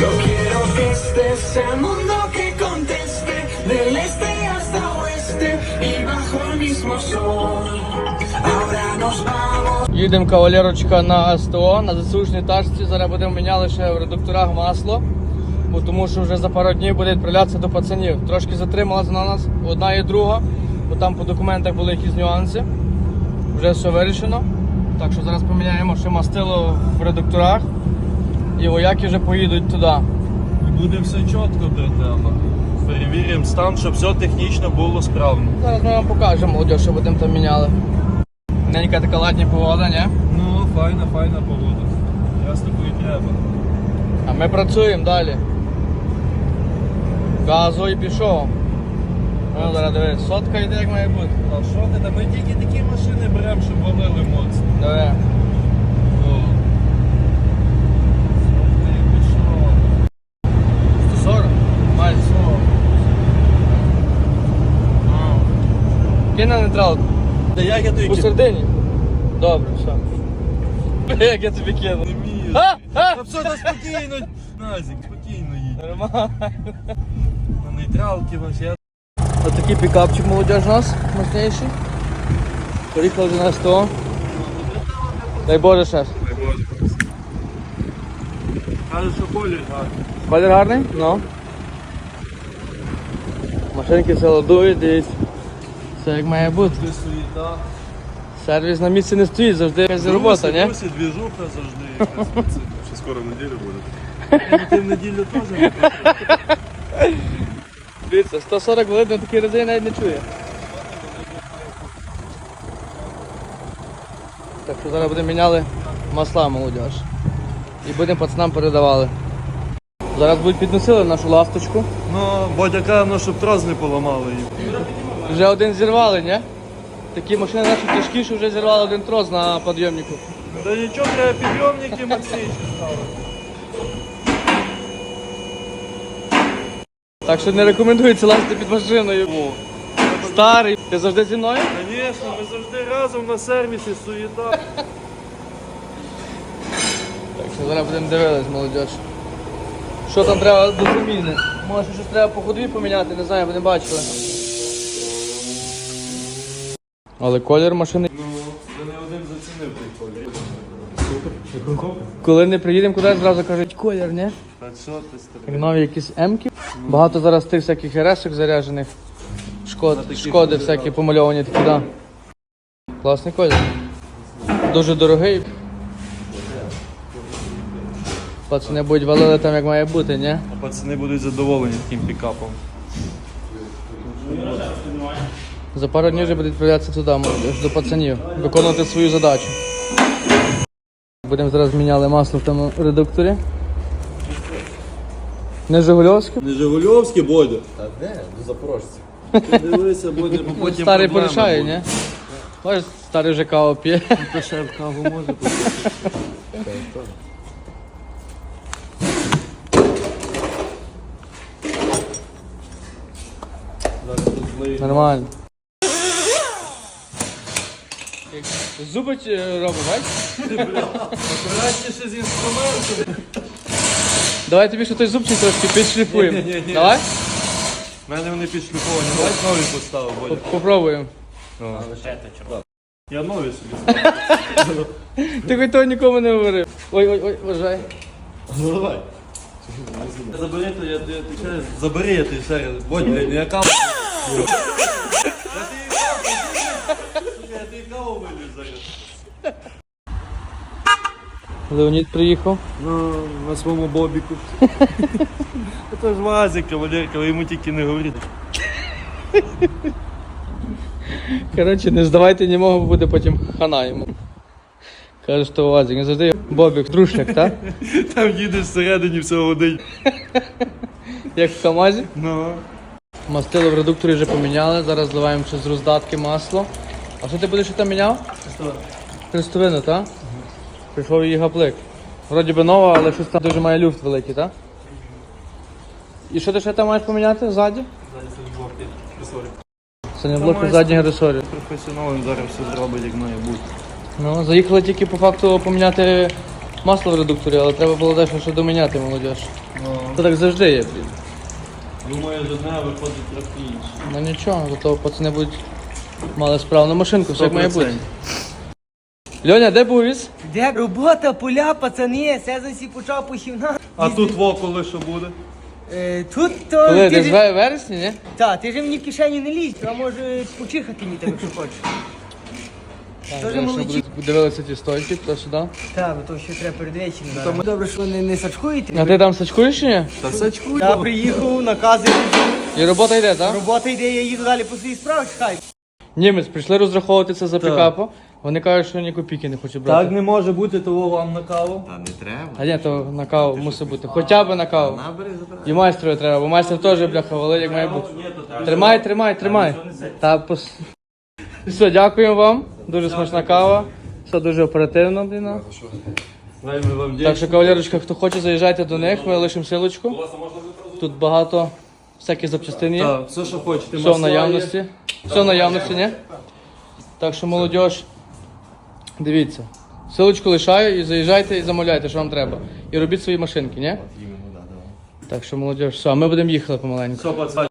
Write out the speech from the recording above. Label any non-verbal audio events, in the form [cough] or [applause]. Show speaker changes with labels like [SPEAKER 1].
[SPEAKER 1] Yo quiero que estés el mundo que conteste, del este hasta oeste y bajo el mismo sol. Ahora nos vamos.
[SPEAKER 2] Їдемо кавалерочка на СТО, на ЗСУшній тачці. Зараз будемо міняли ще в редукторах масло. Бо тому що вже за пару днів буде відправлятися до пацанів. Трошки затрималася на нас одна і друга, бо там по документах були якісь нюанси. Вже все вирішено. Так що зараз поміняємо ще мастило в редукторах. І вояки вже поїдуть туди.
[SPEAKER 3] І буде все чітко де треба. Перевіримо стан, щоб все технічно було справно.
[SPEAKER 2] Зараз ми вам покажемо, молодь, що будемо там міняли. Ненька така ладня погода, ні?
[SPEAKER 3] Ну, файна, файна погода. Ясно такої треба.
[SPEAKER 2] А ми працюємо далі. Газу і пішов. Ну, зараз дивись, сотка йде як має бути.
[SPEAKER 3] А що ти там? Ми тільки такі машини беремо, щоб валили моцно.
[SPEAKER 2] Диви.
[SPEAKER 3] О. Ти пішов.
[SPEAKER 2] 140? Майже 40. Нейтралку.
[SPEAKER 3] Та як я тобі
[SPEAKER 2] Посередині. Добре, все. Як я тобі кину.
[SPEAKER 3] не вмію?
[SPEAKER 2] А! А!
[SPEAKER 3] Та все, та спокійно. Назік, спокійно їдь.
[SPEAKER 2] Нормально.
[SPEAKER 3] На нейтралки ваш я.
[SPEAKER 2] Ось такий пікапчик молодіж у нас, мощніший. Приїхав до нас того. Дай Боже ще.
[SPEAKER 3] Каже, що колір гарний.
[SPEAKER 2] Колір гарний? Ну. Машинки все ладують, дивіться. Все як має бути.
[SPEAKER 3] Ти суєта.
[SPEAKER 2] Сервіс на місці не стоїть, завжди якась робота, ні?
[SPEAKER 3] Бусі, двіжуха завжди якась. [laughs]
[SPEAKER 4] Ще скоро в неділю буде.
[SPEAKER 3] Ну, Ти в неділю теж.
[SPEAKER 2] не Дивіться, 140 велик на такій резині навіть не чує. Так що зараз будемо міняли масла молодіж. І будемо пацанам передавали. Зараз будуть підносили нашу ласточку.
[SPEAKER 3] Ну, Бодя каже, ну, щоб трос не поламали її.
[SPEAKER 2] Вже один зірвали, ні? Такі машини наші тяжкі, що вже зірвали один трос на підйомнику.
[SPEAKER 3] Та нічого, треба підйомники мацніші ставити.
[SPEAKER 2] Так що не рекомендується лазити під машиною. Старий. Ти завжди зі мною?
[SPEAKER 3] Звісно, ми завжди разом на сервісі суєта.
[SPEAKER 2] Так що зараз будемо дивитись, молодіж. Що там треба до заміни? Може щось треба по ходові поміняти, не знаю, ви не бачили. Але колір машини.
[SPEAKER 3] Ну, це не один зацінив той колір.
[SPEAKER 2] Коли не приїдемо кудись, зразу кажуть колір, ні?
[SPEAKER 3] Та що ти старий?
[SPEAKER 2] Нові якісь М-ки. Багато зараз тих всяких РС заряджених. Шкод, шкоди всякі помальовані такі, да. Класний колір. Дуже дорогий. Пацани будуть валили там як має бути, ні?
[SPEAKER 3] А пацани будуть задоволені таким пікапом.
[SPEAKER 2] За пару днів вже буде відправлятися туди, до пацанів, виконувати свою задачу. Будемо зараз міняли масло в тому редукторі. Не Жигульовське?
[SPEAKER 3] Не Жигульовський, Бодя. Та де? До Запорожця. Ти дивися, Бодя, бо потім
[SPEAKER 2] Старий
[SPEAKER 3] проблеми
[SPEAKER 2] порішає,
[SPEAKER 3] будуть.
[SPEAKER 2] ні? Бачиш, старий вже каву п'є.
[SPEAKER 3] Та ще в каву може бути. Зараз тут злий.
[SPEAKER 2] Нормально. Зуби е, робить, бачиш?
[SPEAKER 3] Акуратніше з інструментом.
[SPEAKER 2] Давай тобі ще той зубчик трошки підшліфуємо. Давай?
[SPEAKER 3] У мене вони підшліфовані. Давай нові поставив, Бодя.
[SPEAKER 2] Попробуємо.
[SPEAKER 3] Я нові собі ставлю.
[SPEAKER 2] Ти хоч того нікому не говорив. Ой, ой, ой, вважай.
[SPEAKER 3] Ну давай. Забери, то я, я, ти ще раз- забери, я [laughs] ти ще раз. Бодь, блядь, я каву. Я каву, вилю зараз.
[SPEAKER 2] Леонід приїхав.
[SPEAKER 3] Ну, на своєму бобіку. [laughs] Це ж Вазик, кавалерка, ви йому тільки не говоріть.
[SPEAKER 2] Коротше, не здавайте німого, бо буде потім хана йому. Каже, що Вазик, не завжди Бобік, друшляк, так? [laughs]
[SPEAKER 3] Там їдеш всередині все водить. [laughs]
[SPEAKER 2] Як в КАМАЗі.
[SPEAKER 3] Ну.
[SPEAKER 2] Мастило в редукторі вже поміняли, зараз зливаємо ще з роздатки масло. А що ти будеш там міняв? Хрестовину, так? Прийшов її гаплик. Вроді би нова, але щось там дуже має люфт великий, так? І що ти ще там маєш поміняти ззаді? Це не блоки
[SPEAKER 3] має
[SPEAKER 2] задніх ресорів.
[SPEAKER 3] Професіонал він зараз все зробить, як має бути.
[SPEAKER 2] Ну, заїхали тільки по факту поміняти масло в редукторі, але треба було дещо ще доміняти, молодіж. То так завжди є, блін.
[SPEAKER 3] Думаю, з одне виходить трохи інше.
[SPEAKER 2] Ну нічого, зато пацани будуть мали справу на машинку, все як має бути. Льоня, де Буріс?
[SPEAKER 5] Де робота, поля, пацани, сезон сі почав похівна.
[SPEAKER 3] А тут во коли що буде?
[SPEAKER 5] Е, тут то
[SPEAKER 2] Коли
[SPEAKER 5] ти
[SPEAKER 2] десь
[SPEAKER 5] ж,
[SPEAKER 2] в вересні, ні?
[SPEAKER 5] та, ти ж мені в кишені не лізь, а може почихати мені так, якщо хочеш.
[SPEAKER 2] Зараз
[SPEAKER 5] молодці.
[SPEAKER 2] дивилися ті стойки, то сюди.
[SPEAKER 5] Так, бо то ще треба перед вечором. Тому добре, що не, не сачкуєте.
[SPEAKER 2] А ти там сачкуєш чи ні?
[SPEAKER 3] Та сачку.
[SPEAKER 5] Я приїхав, накази,
[SPEAKER 2] І робота йде, так?
[SPEAKER 5] робота йде, я їду далі по своїй справі, чекай.
[SPEAKER 2] Німець, прийшли розраховувати це за
[SPEAKER 3] Так.
[SPEAKER 2] пікапу. Вони кажуть, що ні копійки не хочуть брати.
[SPEAKER 3] Так не може бути, того вам на каву.
[SPEAKER 6] Та не треба.
[SPEAKER 2] А ні, то на каву мусить бути. Хоча б на каву.
[SPEAKER 6] Набери забирай.
[SPEAKER 2] І майстру треба, бо майстер теж бляха валить, як має бути. Тримай, тримай, тримай. Та пос... [laughs] Все, дякуємо вам. Дуже смачна кава. Все дуже оперативно,
[SPEAKER 3] вам
[SPEAKER 2] Так що, кавалерочка, хто хоче, заїжджайте до них, ми лишимо силочку. Тут багато всяких запчастини є.
[SPEAKER 3] Так, все, що хочете.
[SPEAKER 2] Все в
[SPEAKER 3] масла є.
[SPEAKER 2] наявності. Все в наявності, ні? Так що, молодь, дивіться. Силочку лишаю і заїжджайте і замовляйте, що вам треба. І робіть свої машинки, ні? Так що, молодь, все, а ми будемо їхати помаленьку.
[SPEAKER 3] Все, пацан.